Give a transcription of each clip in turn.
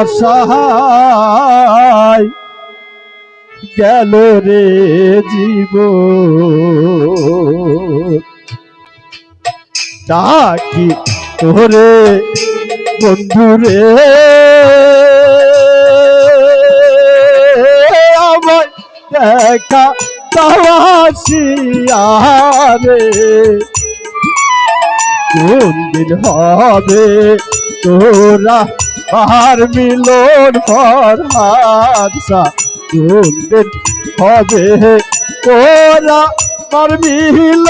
আশায় গেল রে জীব ডাকি তোরে বন্ধুরে আমার দেখা তাওয়াশিয়ারে কোন দিন হবে তোরা আর মিলন কোন দিন হবে তোরা আর মিল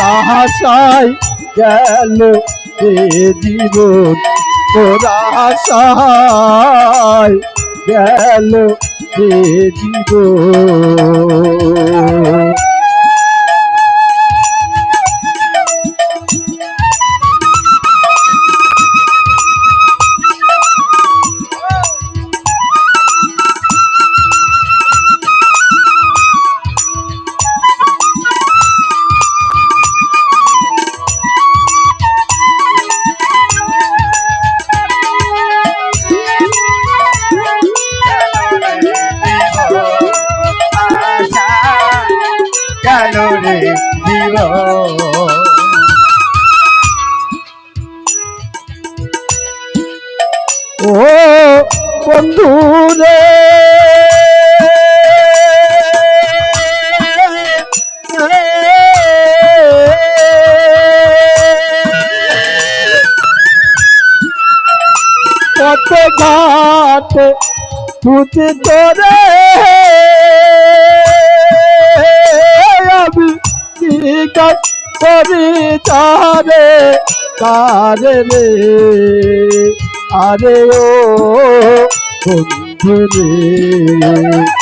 আশায় গেল জীবন। গেল জীবন। ও বন্ধু রে কত ঘাট পুঁতে তোরে আমি জিজ্ঞাস করি তারে তারে রে আরে ও বন্ধু রে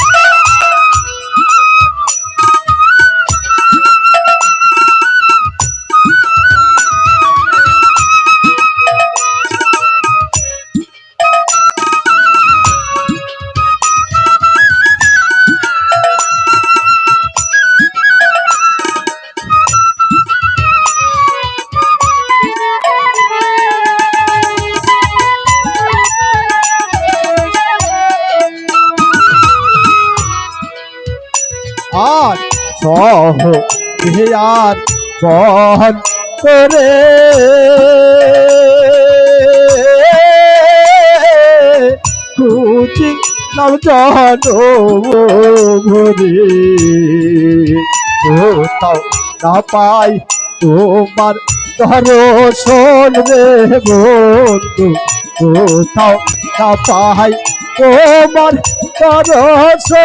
সহ আর বহন করে। কুচি নাম ভরে। কোথাও না পাই তোমার দর্শন রে বন্ধু। কোথাও না পাই তোমার দর্শন।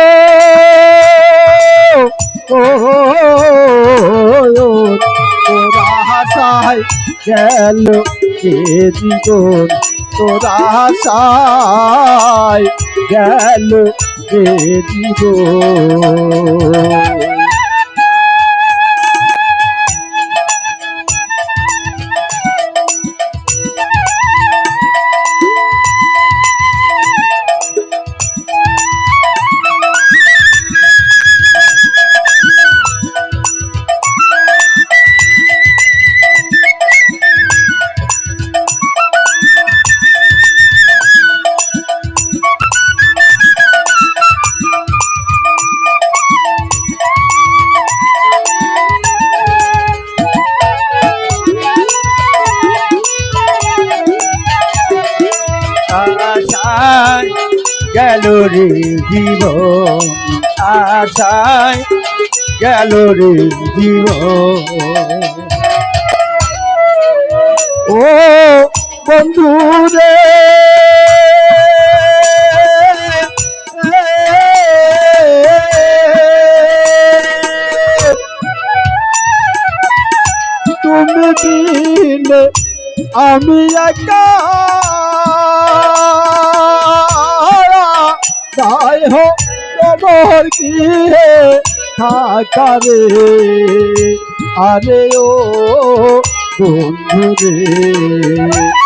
তোরা আশায় গেল এ জীবন তোরা আশায় গেল এ জীবন জীব আশায় গেল রে জীব। ও বন্ধু রে তুমি দিলে আমি একা। তাই হো তোমার কি থাকারে আরে ও বন্ধু রে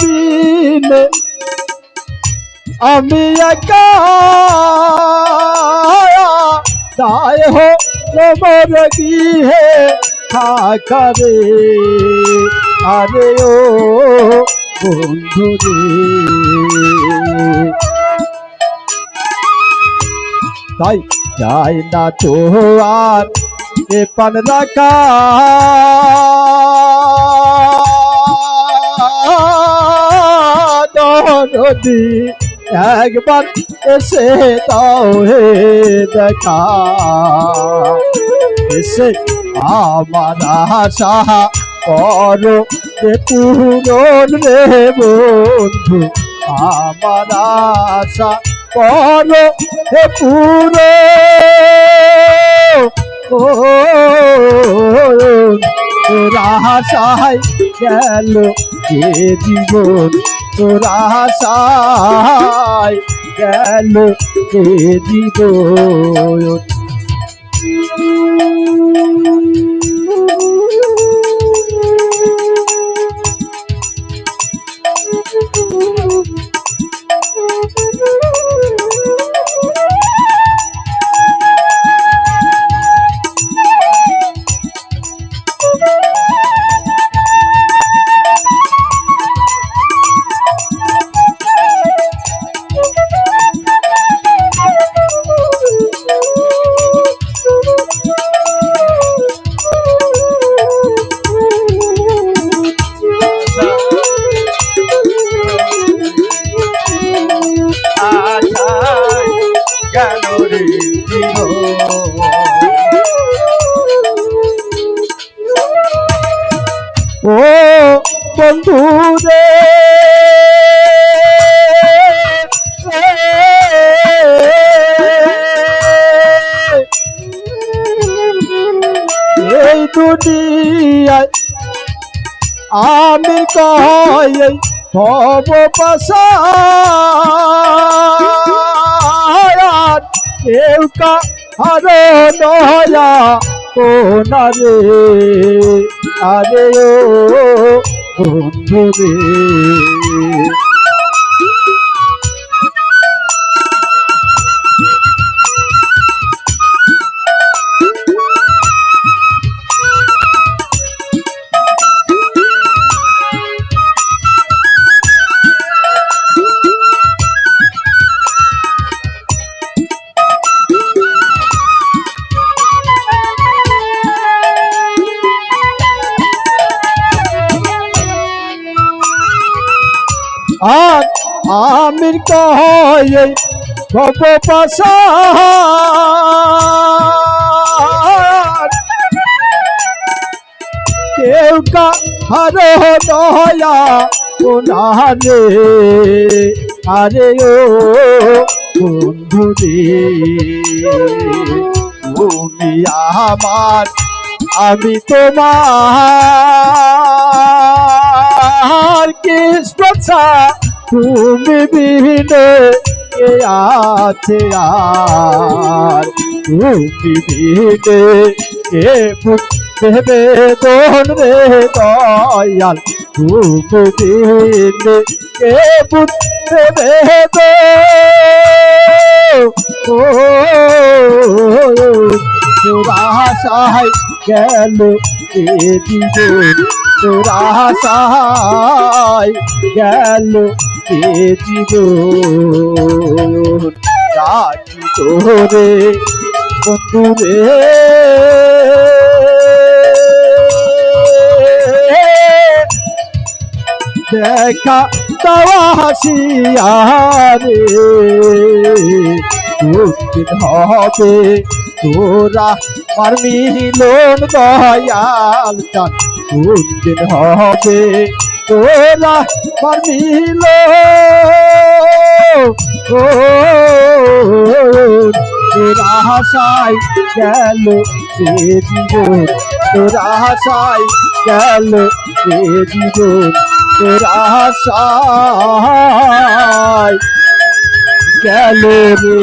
বিনে আমি একা দায় হো তোমার গৃহে থাকারে আরে ও বন্ধু তাই যায় না তো আর এ পান রাখা। নদী একবার এসে দাও হে দেখা, এসে আমার আশা করো রে পূরণ রে বন্ধু, আমার আশা করো হে পুরো ও আশায় গেল যে জীবন তোরা আশায় গেল যে বন্ধু রে এই দুনিয়ায় আমি কই ভব পাশার? কেউ কারও দয়া কোনারে আরে ও বন্ধু আর আমির কয় ভব পাশার কেউ কারও দয়া কোনারে আরে ও বন্ধু রে তুমি আমার আমি তোমার কৃষ্ণছা তুমি বিহীনে কে আছে আর। তুমি বিহীনে কে ভেবে দোন রে দয়াল। তুমি বিহীনে কে বুঝবে দো ও সাহাই গেল এ জীবন তোরা সাহাই গেল এ জীবন ডাকি তোরে বন্ধু রে দেখা দেওয়া হাসিয়া রে হবে তোরা আর মিলন দয়াল চান। দুদিন হবে তোরা আর মিলন। ও, তোরা হাসাই গেল সে জীবন। তোরা হাসাই গেল সে জীবন। তোরা হাসাই গেল রে